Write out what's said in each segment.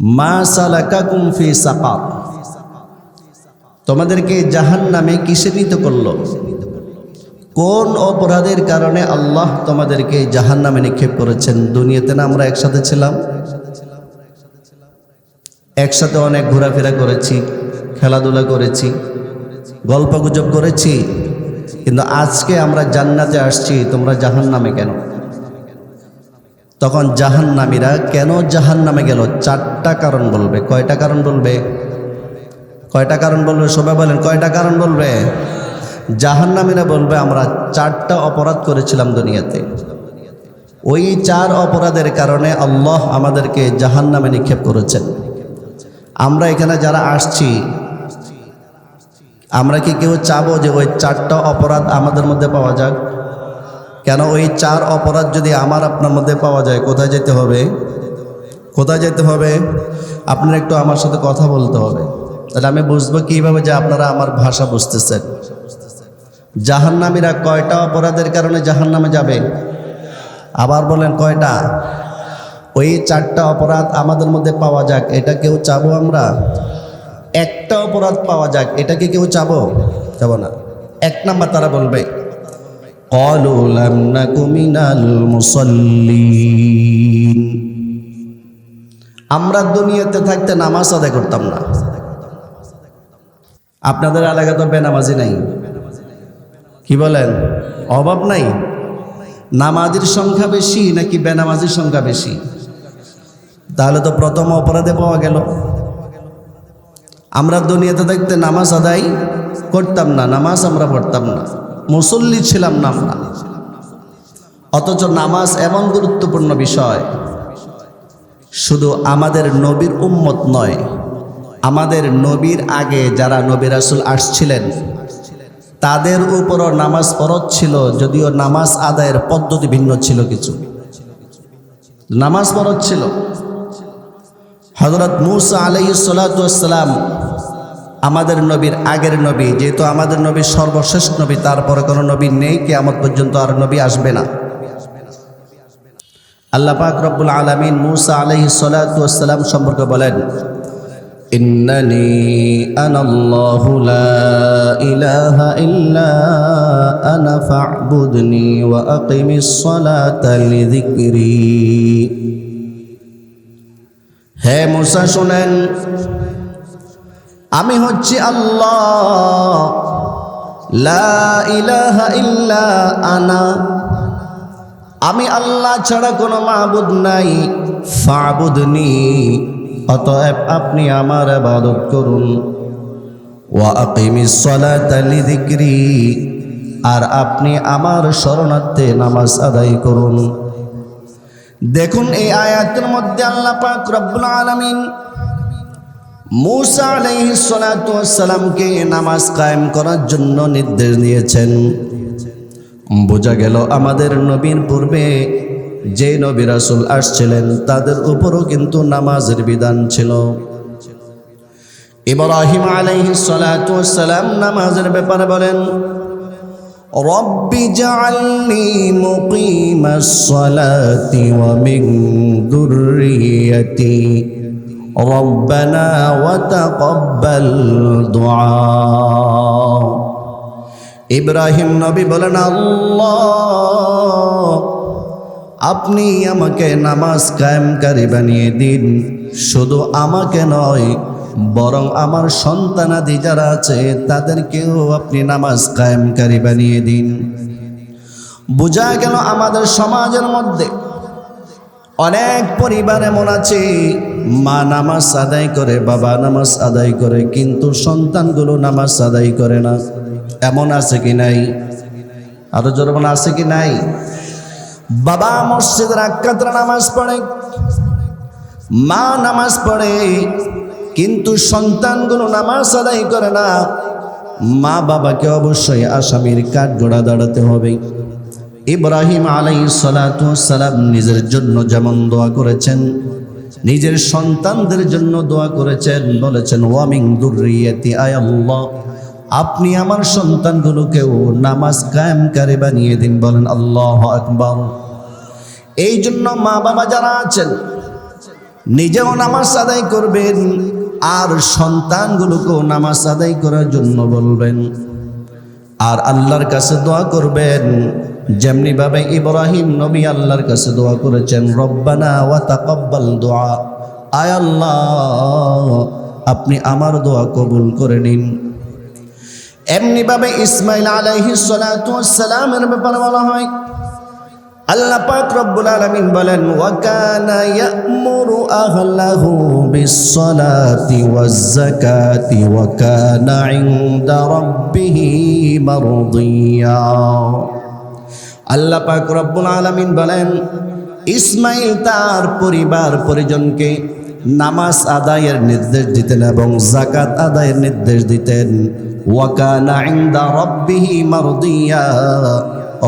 মা সালাকাকুম ফি সাকার তোমাদেরকে জাহান নামে কিসে নিত করল? কোন অপরাধের কারণে আল্লাহ তোমাদেরকে জাহান নামে নিক্ষেপ করেছেন? দুনিয়াতে না আমরা একসাথে ছিলাম? একসাথে অনেক ঘোরাফেরা করেছি, খেলাধুলা করেছি গল্প গুজব করেছি। কিন্তু আজকে আমরা জান্নাতে আসছি, তোমরা জাহান নামে কেন? তখন জাহান নামীরা কেন জাহান নামে গেল? চারটা কারণ বলবে। কয়টা কারণ বলবে? কয়টা কারণ বলবে? সবাই বলেন, কয়টা কারণ বলবে? জাহান নামীরা বলবে, আমরা চারটা অপরাধ করেছিলাম দুনিয়াতে। ওই চার অপরাধের কারণে আল্লাহ আমাদেরকে জাহান নামে নিক্ষেপ করেছেন। আমরা এখানে যারা আসছি, আমরা কি কেউ চাবো যে ওই চারটা অপরাধ আমাদের মধ্যে পাওয়া যাক? কেন ওই চার অপরাধ যদি আমার আপনার মধ্যে পাওয়া যায়, কোথায় যেতে হবে? কোথায় যেতে হবে? আপনার একটু আমার সাথে কথা বলতে হবে। তাহলে আমি বুঝব কীভাবে যে আপনারা আমার ভাষা বুঝতেছেন। জাহান্নামীরা কয়টা অপরাধের কারণে জাহান্নামে যাবে? আবার বলেন কয়টা? ওই চারটা অপরাধ আমাদের মধ্যে পাওয়া যাক, এটা কেউ চাবো আমরা? একটা অপরাধ পাওয়া যাক, এটা কি কেউ চাবো? যাব না। এক নাম্বার তারা বলবে قالوا لم نك من المصلين আমরা দুনিয়াতে থাকতে নামাজ আদায় করতাম না আপনাদের এলাকা তো বেনামাজি নাই কি বলেন অভাব নাই নামাজের সংখ্যা বেশি নাকি বেনামাজির সংখ্যা বেশি তাহলে তো প্রথম অপরাধে পাওয়া গেল আমরা দুনিয়াতে থাকতে নামাজ আদায় করতাম না নামাজ আমরা পড়তাম না মুসল্লি ছিলাম না আমরা। অথচ নামাজ এমন গুরুত্বপূর্ণ বিষয়। শুধু আমাদের নবীর উম্মত নয়, আমাদের নবীর আগে যারা নবী রাসুল আসছিলেন, তাদের উপরও নামাজ ফরজ ছিল, যদিও নামাজ আদায়ের পদ্ধতি ভিন্ন ছিল কিছু। নামাজ ফরজ ছিল। হজরত মুসা আলাই সালাম আমাদের নবীর আগের নবী যেহেতু আমাদের নবীর সর্বশেষ নবী তারপরে কোনো নবী নেই কেয়ামত পর্যন্ত আর নবী আসবে না আল্লাহ পাক রব্বুল আলমিন মুসা আলহি সালাম সম্পর্কে বলেন إنني أنا الله لا إله إلا أنا فاعبدني وأقم الصلاة لذكري হে মুসা শুনেন আমি হচ্ছি আল্লাহ। ইল্লা আনা। আমি আল্লাহ ছাড়া কোনো মাহবুদ নাই। ফাবুদনি, অতএব আপনি আমার আবাদত করুন। ওয়া আর আপনি আমার শরণার্থে নামাজ আদায় করুন। দেখুন এই আয়াতের মধ্যে আল্লাহ পাক রব্বুল আলামিন মুসা আলাইসালামকে নামাজ কায়েম করার জন্য নির্দেশ দিয়েছেন। বোঝা গেল আমাদের নবীর পূর্বে যে নবী রাসুল আসছিলেন, তাদের উপরও কিন্তু নামাজের বিধান ছিল। ইব্রাহিম আলাইহিসালাম নামাজের ব্যাপারে বলেন, রব্বি মুকিমাস সালাতি ওয়া মিন দুররিয়াতি। ربنا وتقبل دعاء ইব্রাহিম নবী বলেন আল্লাহ আপনি আমাকে নামাজ কায়েমকারী বানিয়ে দিন শুধু আমাকে নয় বরং আমার সন্তানাদি যারা আছে তাদেরকেও আপনি নামাজ কায়েমকারী বানিয়ে দিন বোঝা গেল আমাদের সমাজের মধ্যে অনেক পরিবার এমন আছে মা নামাজ আদায় করে, বাবা নামাজ আদায় করে, কিন্তু সন্তানগুলো নামাজ আদায় করে না। এমন আছে কি নাই? আরও জোরমান আছে কি নাই? বাবা মসজিদের আকাত্রা নামাজ পড়ে, মা নামাজ পড়ে, কিন্তু সন্তানগুলো নামাজ আদায় করে না। মা বাবাকে অবশ্যই আসামির কাঠ গোড়া দাঁড়াতে হবে। ইব্রাহিম আলাই সালাম নিজের জন্য যেমন দোয়া করেছেন নিজের সন্তানদের জন্য দোয়া করেছেন, বলেছেন, ওয়ামিং দুর্রিয়াতি আয়াল্লাহ। আপনি আমার সন্তানগুলোকেও নামাজ কায়েমকারী বানিয়ে দিন, বলেন, আল্লাহ আকবর। এই জন্য মা বাবা যারা আছেন, নিজেও নামাজ আদায় করবেন, আর সন্তানগুলোকেও নামাজ আদায় করার জন্য বলবেন। আর আল্লাহর কাছে দোয়া করবেন যেমনি ভাবে ইব্রাহিম নবী আল্লাহর কাছে দোয়া করেছেন, রব্বানা ওয়া তাকাব্বাল দোয়া। আয় আল্লাহ, আপনি আমার দোয়া কবুল করে নিন। এমনি ভাবে ইসমাইল আলাইহিস সালাতু সালামের ব্যাপারে বলা হয়, আল্লাহ পাক রব্বুল আলামিন বলেন, ওয়া কানা ইয়ামুরু আহলাহু বিস-সালাতি ওয়াজ-যাকাতি ওয়া কানা ইনদা রাব্বিহি মারদিয়া। আল্লাহ পাক রব্বুল আলামিন বলেন, ইসমাইল তার পরিবার পরিজনকে নামাজ আদায়ের নির্দেশ দিতেন এবং জাকাত আদায়ের নির্দেশ দিতেন। ওয়াকানা মারদিয়া,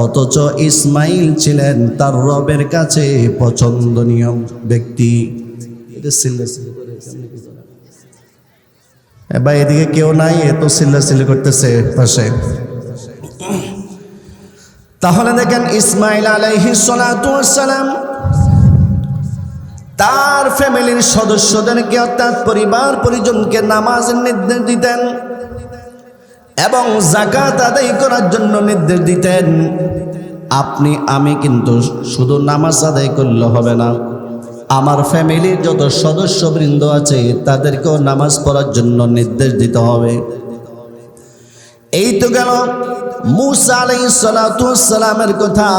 অথচ ইসমাইল ছিলেন তার রবের কাছে পছন্দনীয় ব্যক্তি। ভাই, এদিকে কেউ নাই এত সিল্লা সিল্লি করতেছে পাশে। তাহলে দেখেন ইসমাইল আলাইহি সালাম তার ফ্যামিলির সদস্যদেরকে অর্থাৎ পরিবার পরিজনকে নামাজের নির্দেশ দিতেন এবং জাকাত আদায় করার জন্য নির্দেশ দিতেন। আপনি, আমি কিন্তু শুধু নামাজ আদায় করলে হবে না। আমার ফ্যামিলির যত সদস্যবৃন্দ আছে, তাদেরকেও নামাজ পড়ার জন্য নির্দেশ দিতে হবে। এই তো গেল মুসা আলাই সালামের কথা,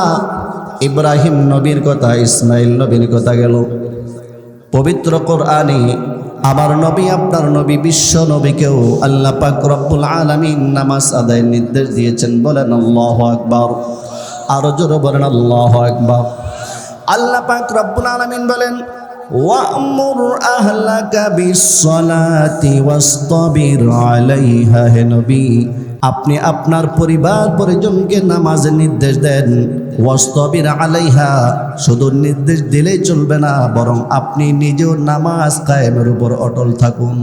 ইব্রাহিম নবীর কথা, ইসমাইল নবীর কথা গেল। পবিত্র কোরআনে আমার নবী, আপনার নবী, বিশ্ব নবীকেও আল্লাহ পাক রব্বুল আলামিন নামাজ আদায়ের নির্দেশ দিয়েছেন। বলেন, আল্লাহ আকবার। আরও জোরে বলেন, আল্লাহ আকবার। আল্লাহ পাক রব্বুল আলামিন বলেন ওয়ামুর আহলাকা বিসসালাতি ওয়াসতাবির আলাইহা, হে নবী, আপনি আপনার পরিবার পরিজনকে নামাজের নির্দেশ দেন। ওয়াস্তবির আলাইহা, শুধু নির্দেশ দিলেই চলবে না, বরং আপনি নিজেও নামাজ কায়েমের উপর অটল থাকুন।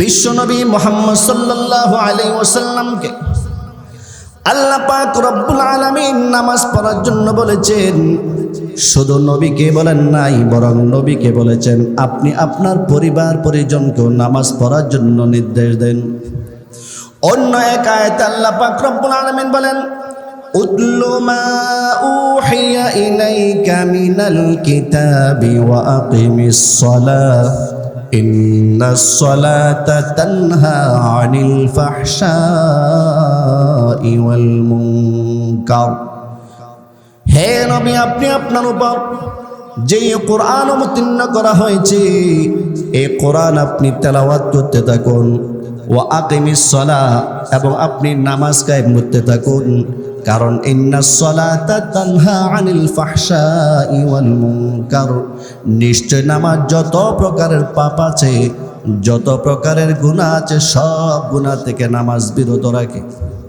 বিশ্বনবী মোহাম্মদ সাল্লাল্লাহু আলাইহি ওয়াসাল্লামকে আল্লাহ পাক রব্বুল আলামিন নামাজ পড়ার জন্য বলেছেন, শুধু নবীকে বলেন নাই, বরং নবীকে বলেছেন, আপনি আপনার পরিবার পরিজনকেও নামাজ পড়ার জন্য নির্দেশ দেন। অন্য এক আয়াতে আল্লাহ পাক রব্বুল আলামিন বলেন উতলু মা উহিয়া ইলাইকা মিনাল কিতাবি ওয়া আকিমিস সালাহ। ইন্নাস সালাতা تنهى عن الفحشاء والمنكر. হে নবী, আপনি আপনার উপর যে কোরআন অবতীর্ণ করা হয়েছে এই কোরআন আপনি তেলাওয়াত করতে থাকুন। ও সলা এবং আপনি নামাজ কায়েম করতে থাকুন। কারণ নিশ্চয় নামাজ যত প্রকারের পাপ আছে, যত প্রকারের গুণা আছে, সব গুণা থেকে নামাজ বিরত রাখে।